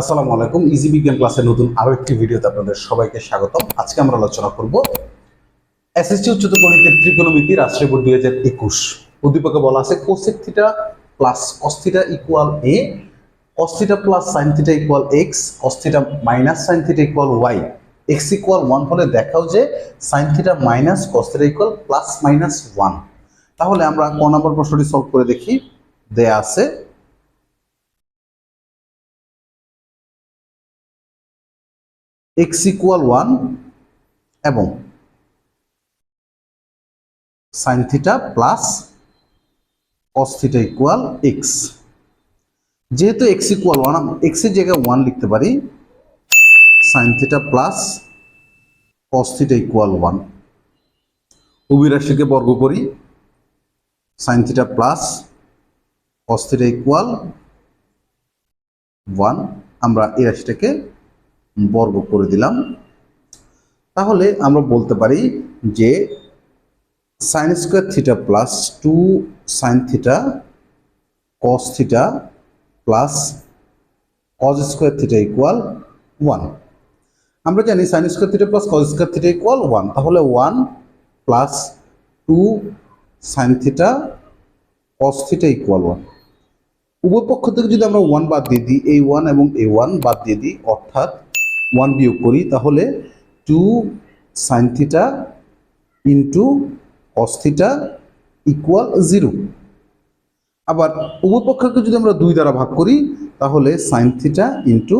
আসসালামু আলাইকুম ইজি বিজ্ঞান ক্লাসের নতুন আরও একটি ভিডিওতে আপনাদের সবাইকে স্বাগতম। আজকে আমরা আলোচনা করব এসএসসি উচ্চতর গণিতের ত্রিকোণমিতি রাষ্ট্রীয় বোর্ড দুই হাজার একুশ। উদ্দীপকে বলা আছে cosec theta plus cos theta equal A cos theta plus sine theta equal X cos theta minus sine theta equal Y X equal one হলে দেখাও যে sine theta minus cos theta equal plus minus one তাহলে আমরা ক নম্বর প্রশ্নটি solve করে দেখি। দেয়া আছে এক্স ইকুয়াল ওয়ান এবং sine theta plus cos equal X. যেহেতু এক্স ইকুয়াল ওয়ান এক্সের জায়গায় ওয়ান লিখতে পারি, sine theta plus cos equal one. উভয় রাশিকে বর্গ করি, sine theta plus cos theta equal one, আমরা এই রাশিটাকে বর্গ করে দিলাম। তাহলে আমরা বলতে পারি যে sine square theta plus two sine theta cos theta plus cos square theta equal one আমরা জানি sine square theta plus cos square theta equal one তাহলে one plus two sine theta cos theta equal one উভয় পক্ষ থেকে যদি আমরা one বাদ দিয়ে দিই, এই ওয়ান এবং এই ওয়ান বাদ দিয়ে দিই, অর্থাৎ ওয়ান বিয়োগ করি, তাহলে two sine theta into cos theta equal zero আবার উভয় পক্ষকে যদি আমরা দুই দ্বারা ভাগ করি, তাহলে sine theta into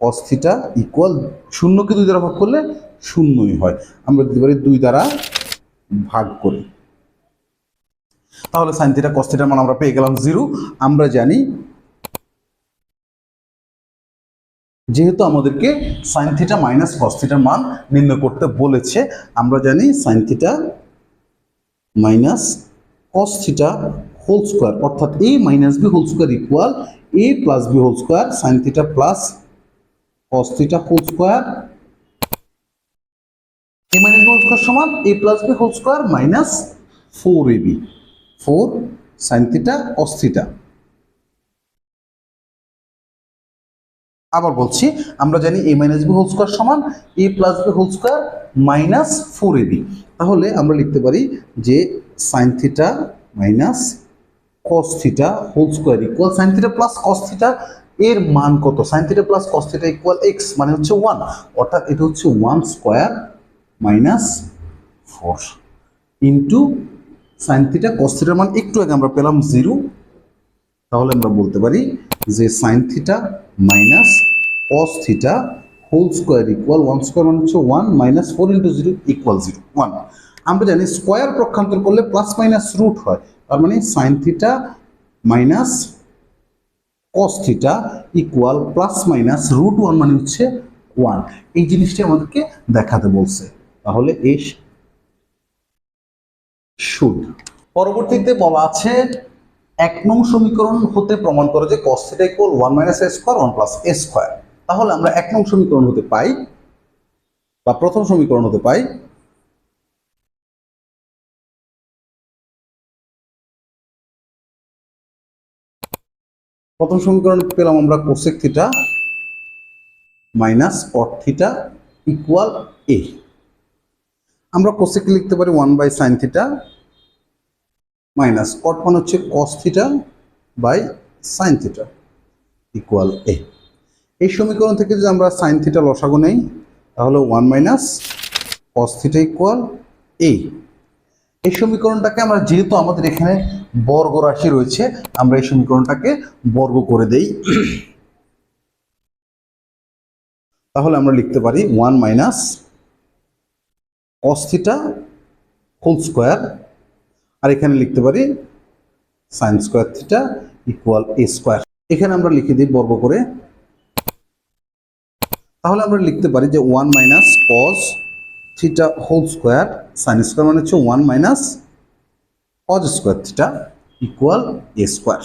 cos theta equal শূন্যকে দুই দ্বারা ভাগ করলে শূন্যই হয়। আমরা দুই দ্বারা ভাগ করি। তাহলে সাইন থিটা কস্থিটার মান আমরা পেয়ে গেলাম জিরো আমরা জানি যেহেতু আমাদেরকে সাইন থিটা মাইনাস কস থিটার মান নির্ণয় করতে বলেছে, আমরা জানি sine theta minus cos theta whole square অর্থাৎ A minus B whole square equal A plus B whole square sine theta plus cos theta whole square A minus B whole square সমান A plus B whole square minus four A B four sine theta cos theta আবার বলছি, আমরা জানি A minus B whole square সমান A plus B whole square minus four A B তাহলে আমরা লিখতে পারি যে sine theta minus cos theta whole square equal sine theta plus cos theta এর মান কত? Sine theta plus cos theta equal X মানে হচ্ছে ওয়ান অর্থাৎ এটা হচ্ছে one square minus four into sine theta cos মান একটু আগে আমরা পেলাম জিরো তাহলে আমরা বলতে পারি যে sine theta minus cos theta whole square equal one square মানে হচ্ছে one minus four into zero equal zero one আমরা জানি স্কোয়ার পক্ষান্তর করলে প্লাস মাইনাস রুট হয়। তার মানে sine theta minus cos theta equal plus minus root one মানে হচ্ছে ওয়ান এই জিনিসটি আমাদেরকে দেখাতে বলছে। তাহলে এই শুড। পরবর্তীতে বলা আছে এক নং সমীকরণ হতে প্রমাণ করে যে cos theta equal one minus A square one plus A square তাহলে আমরা এক নং সমীকরণ হতে পাই, বা প্রথম সমীকরণ হতে পাই, প্রথম সমীকরণ পেলাম আমরা cosec theta minus cot theta equal A আমরা কোসেক লিখতে পারি one by sine theta minus cot মানে হচ্ছে cos theta by sine theta equal A এই সমীকরণ থেকে যদি আমরা সাইন থিটা লসাগু নেই, তাহলে one minus cos theta equal A এই সমীকরণটাকে আমরা যেহেতু আমাদের এখানে বর্গ রাশি রয়েছে, আমরা এই সমীকরণটাকে বর্গ করে দেই। তাহলে আমরা লিখতে পারি one minus cos theta whole square আর এখানে লিখতে পারি sine square theta equal A square এখানে আমরা লিখে দিই বর্গ করে। তাহলে আমরা লিখতে পারি যে one minus cos theta whole square sine square মানে হচ্ছে one minus cos square theta equal A square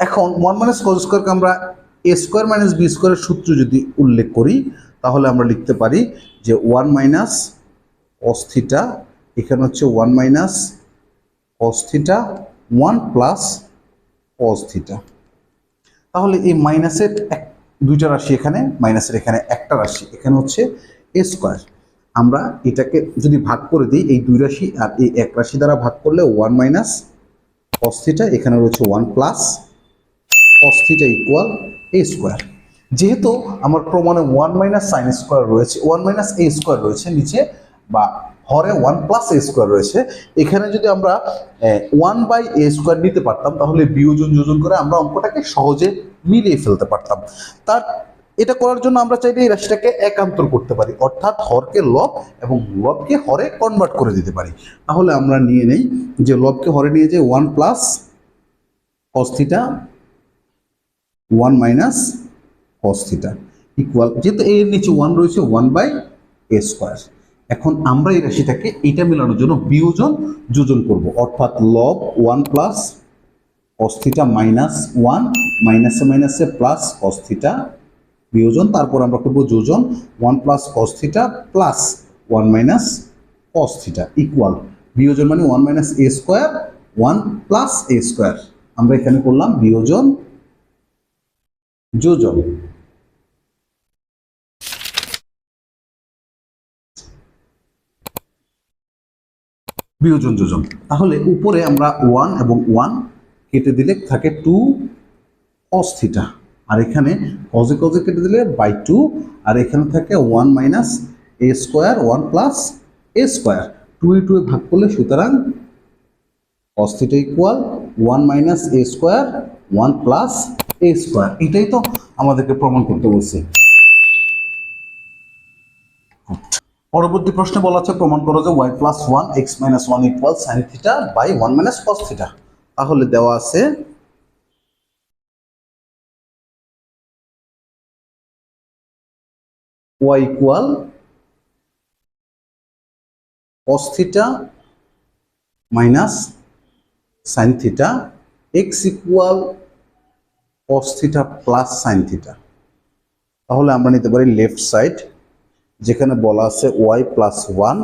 এখন ওয়ান মাইনাস কজ স্কোয়ারকে আমরা এ স্কোয়ার মাইনাস বি স্কোয়ারের সূত্র যদি উল্লেখ করি, তাহলে আমরা লিখতে পারি যে ওয়ান মাইনাস কস থিটা এখানে হচ্ছে one minus cos theta one plus cos theta তাহলে এই মাইনাসের এক, দুইটা রাশি এখানে মাইনাসের এখানে একটা রাশি, এখানে হচ্ছে এ স্কোয়ার আমরা এটাকে যদি ভাগ করে দিই, এই দুই রাশি আর এই এক রাশি দ্বারা ভাগ করলে ওয়ান মাইনাস অস্থিটা এখানে রয়েছে one plus cos theta equal A square যেহেতু আমার প্রমাণে ওয়ান মাইনাস সাইন স্কোয়ার রয়েছে ওয়ান মাইনাস এ স্কোয়ার রয়েছে নিচে বা হরে ওয়ান প্লাস এ স্কোয়ার রয়েছে। এখানে যদি আমরা ওয়ান বাই এ স্কোয়ার নিতে পারতাম, তাহলে বিয়োজন যোজন করে আমরা অঙ্কটাকে সহজে মিলিয়ে ফেলতে পারতাম। তার, এটা করার জন্য আমরা চাইলে এই রাশিটাকে একান্তর করতে পারি। অর্থাৎ হরকে লব এবং লবকে হরে কনভার্ট করে দিতে পারি। তাহলে আমরা নিয়ে নেই যে লবকে হরে নিয়ে যে one plus cos theta one minus cos theta equal যেহেতু এর নিচে ওয়ান রয়েছে ওয়ান বাই এ স্কোয়ার এখন আমরা এই রাশিটাকে এইটা মেলানোর জন্য বিয়োজন যোজন করব। অর্থাৎ লব ওয়ান প্লাস অস্থিটা মাইনাস ওয়ান মাইনাসে মাইনাসে প্লাস অস্থিটা বিয়োজন, তারপর আমরা করব যোজন one plus অস্থিটা plus one minus অস্থিটা equal বিয়োজন মানে one minus a square one plus a square আমরা এখানে করলাম বিয়োজন, যোজন। বিয়োজন যোজন। তাহলে উপরে আমরা ওয়ান এবং ওয়ান কেটে দিলে থাকে টু অস্থিটা আর এখানে কজে কজে কেটে দিলে বাই টু আর এখানে থাকে one minus a square one plus a square two a two a ভাগ করলে সুতরাং অস্থিটা equal one minus a square one plus a square এটাই তো আমাদেরকে প্রমাণ করতে বলছে। পরবর্তী প্রশ্নে বলা আছে, প্রমাণ করো যে y plus one x minus one equal sine theta by one minus cos theta তাহলে দেওয়া আছে, y equal cos theta minus sine theta x equal cos theta plus sine theta তাহলে আমরা নিতে পারি লেফট সাইড যেখানে বলা আছে y plus one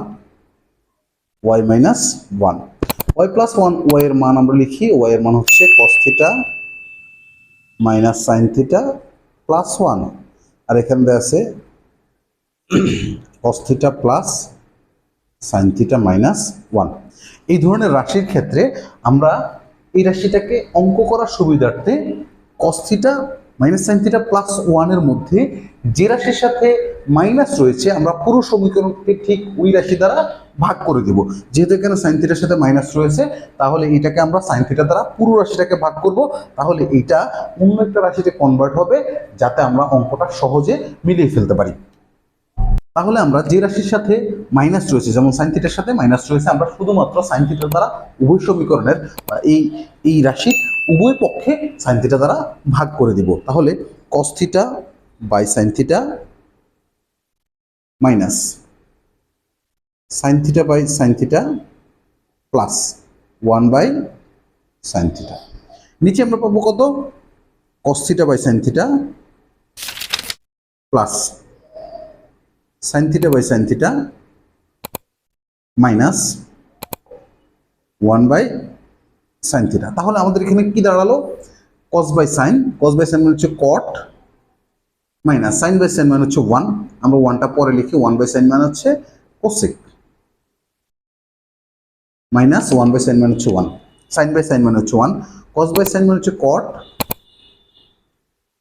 y minus one y plus one y এর মান আমরা লিখি ওয়াই এর মান হচ্ছে cos theta minus sine theta plus one আর এখানে দেওয়া আছে cos theta plus sine theta minus one এই ধরনের রাশির ক্ষেত্রে আমরা এই রাশিটাকে অঙ্ক করার সুবিধার্থে cos theta minus sine theta plus ওয়ানের মধ্যে যে রাশির সাথে মাইনাস রয়েছে, আমরা পুরো সমীকরণকে ঠিক ওই রাশি দ্বারা ভাগ করে দেব। যেহেতু এখানে সাইন থিটার সাথে মাইনাস রয়েছে, তাহলে এটাকে আমরা সাইন থিটা দ্বারা পুরো রাশিটাকে ভাগ করব। তাহলে এটা অন্য একটা রাশিতে কনভার্ট হবে, যাতে আমরা অঙ্কটা সহজে মিলিয়ে ফেলতে পারি। তাহলে আমরা যে রাশির সাথে মাইনাস রয়েছে, যেমন সাইন থিটার সাথে মাইনাস রয়েছে, আমরা শুধুমাত্র সাইন থিটার দ্বারা উভয় সমীকরণের এই এই রাশির উভয় পক্ষে সাইন থিটা দ্বারা ভাগ করে দিব। তাহলে cos theta by sine theta minus sine theta by sine theta plus one by sine theta নিচে আমরা পাবো কত? Cos theta by sine theta plus sine theta by sine theta minus one by sine theta তাহলে আমাদের এখানে কি দাঁড়াল? Cos by sine cos by sine মানে হচ্ছে cot minus sine by sine মানে হচ্ছে ওয়ান আমরা ওয়ানটা পরে লিখি ওয়ান বাই সাইন মানে হচ্ছে cosec minus one by sine মানে হচ্ছে ওয়ান সাইন বাই সাইন মানে হচ্ছে ওয়ান কস বাই সাইন মানে হচ্ছে cot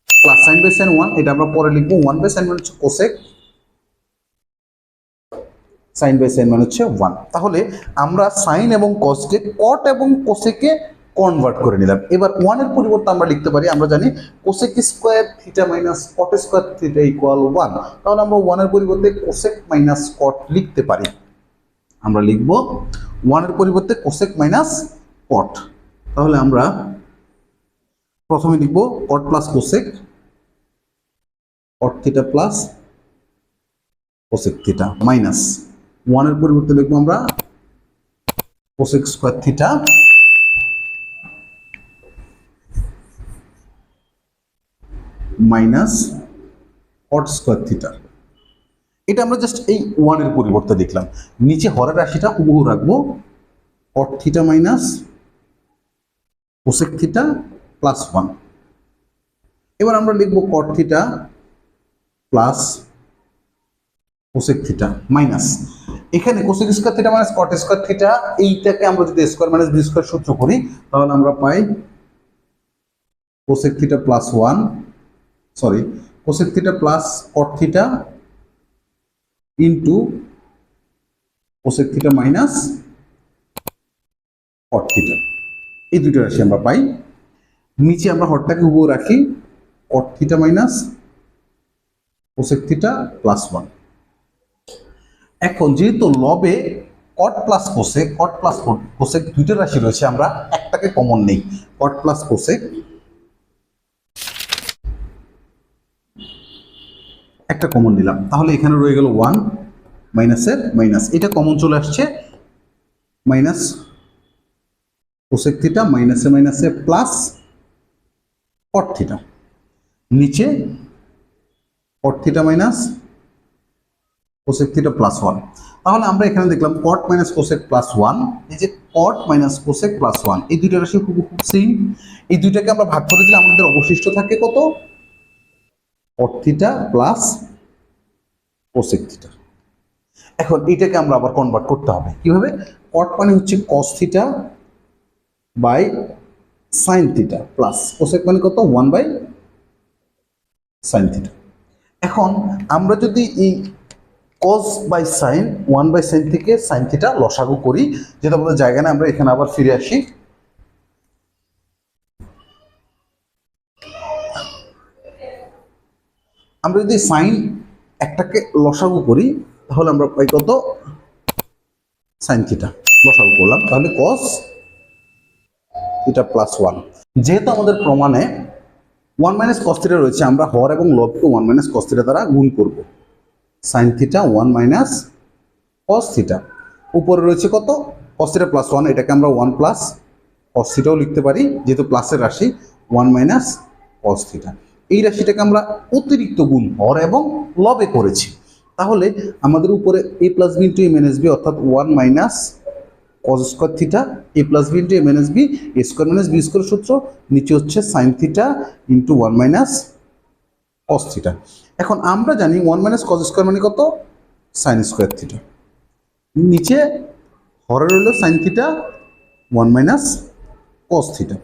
plus sine by sine one এটা আমরা পরে লিখব ওয়ান বাই সাইন মানে হচ্ছে কোসেক সাইন বাই সাইন মানে হচ্ছে ওয়ান তাহলে আমরা সাইন এবং কসকে কট এবং কোসেকে কনভার্ট করে নিলাম। এবার ওয়ানের পরিবর্তে আমরা লিখতে পারি, আমরা জানি cosec square theta minus cot square theta equal one তাহলে আমরা ওয়ানের পরিবর্তে কোসেক মাইনাস কট লিখতে পারি। আমরা লিখব ওয়ানের পরিবর্তে কোসেক মাইনাস কট তাহলে আমরা প্রথমে লিখব cot plus cosec cot theta plus cosec theta minus ওয়ানের পরিবর্তে লিখব আমরা cosec square theta minus cot square theta এটা আমরা জাস্ট এই ওয়ানের পরিবর্তে দেখলাম নিচে হরের রাশিটা হুবহু রাখব। Cot theta minus cosec theta plus one এবার আমরা লিখব cot theta plus cosec theta minus এখানে cosec square theta minus cot square theta এইটাকে আমরা যদি স্কোয়ার মাইনাস বি স্কোয়ার সূত্র করি, তাহলে আমরা পাই cosec theta plus one sorry cosec theta plus cot theta into cosec theta minus cot theta এই দুটো রাশি আমরা পাই। নিচে আমরা হরটাকে হুবহু রাখি cot theta minus cosec theta plus one এখন যেহেতু লবে cot plus cosec cot plus cosec দুইটা রাশি রয়েছে, আমরা একটাকে কমন নেই। কট প্লাস কোসেক একটা কমন নিলাম। তাহলে এখানে রয়ে গেল ওয়ান মাইনাসের মাইনাস এটা কমন চলে আসছে মাইনাস কোসেক থিটা মাইনাসে মাইনাসে প্লাস কট থিটা নিচে cot theta minus cosec theta plus one তাহলে আমরা এখানে দেখলাম cot minus cosec plus one এই যে cot minus cosec plus one এই দুইটা রাশি খুব খুব সেম এই দুইটাকে আমরা ভাগ করে দিলে আমাদের অবশিষ্ট থাকে কত? Cot theta plus cosec theta এখন এটাকে আমরা আবার কনভার্ট করতে হবে। কীভাবে? কট মানে হচ্ছে cos theta by sine theta plus cosec মানে কত? ওয়ান বাই সাইন থিটা এখন আমরা যদি এই cos by sine one by sine থেকে সাইন থিটা লসাগু করি। যেটা আমাদের জায়গা না আমরা এখানে আবার ফিরে আসি। আমরা যদি সাইন একটাকে লসাগু করি, তাহলে আমরা পাই কত? সাইন থিটা লসাগু করলাম। তাহলে কস থিটা প্লাস ওয়ান যেহেতু আমাদের প্রমাণে ওয়ান মাইনাস কস থিটা রয়েছে, আমরা হর এবং লবকে ওয়ান মাইনাস কস থিটা দ্বারা গুণ করব। Sine theta one minus cos theta উপরে রয়েছে কত? কস থিটা প্লাস ওয়ান এটাকে আমরা ওয়ান প্লাস কস থিটাও লিখতে পারি, যেহেতু প্লাসের রাশি ওয়ান মাইনাস কস থিটা এই রাশিটাকে আমরা অতিরিক্ত গুণ হর এবং লবে করেছি। তাহলে আমাদের উপরে a plus b into a minus b অর্থাৎ one minus cos square theta a plus b into a minus b a square minus b square সূত্র, নিচে হচ্ছে sine theta into one minus cos theta এখন আমরা জানি one minus cos square মানে কত? Sign square theta নিচে হরে রইল sine theta one minus cos theta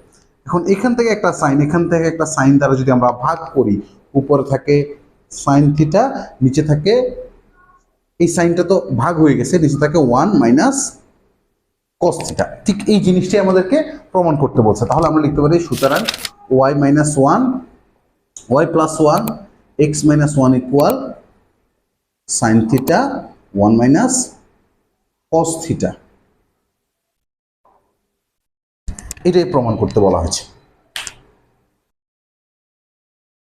এখন এখান থেকে একটা সাইন এখান থেকে একটা সাইন দ্বারা যদি আমরা ভাগ করি, উপরে থাকে সাইন থিটা নিচে থাকে, এই সাইনটা তো ভাগ হয়ে গেছে, নিচে থাকে ওয়ান মাইনাস কস থিটা ঠিক এই জিনিসটাই আমাদেরকে প্রমাণ করতে বলছে। তাহলে আমরা লিখতে পারি সুতরাং y minus one y plus one x minus one equal sine theta one minus cos theta এটাই প্রমাণ করতে বলা হয়েছে।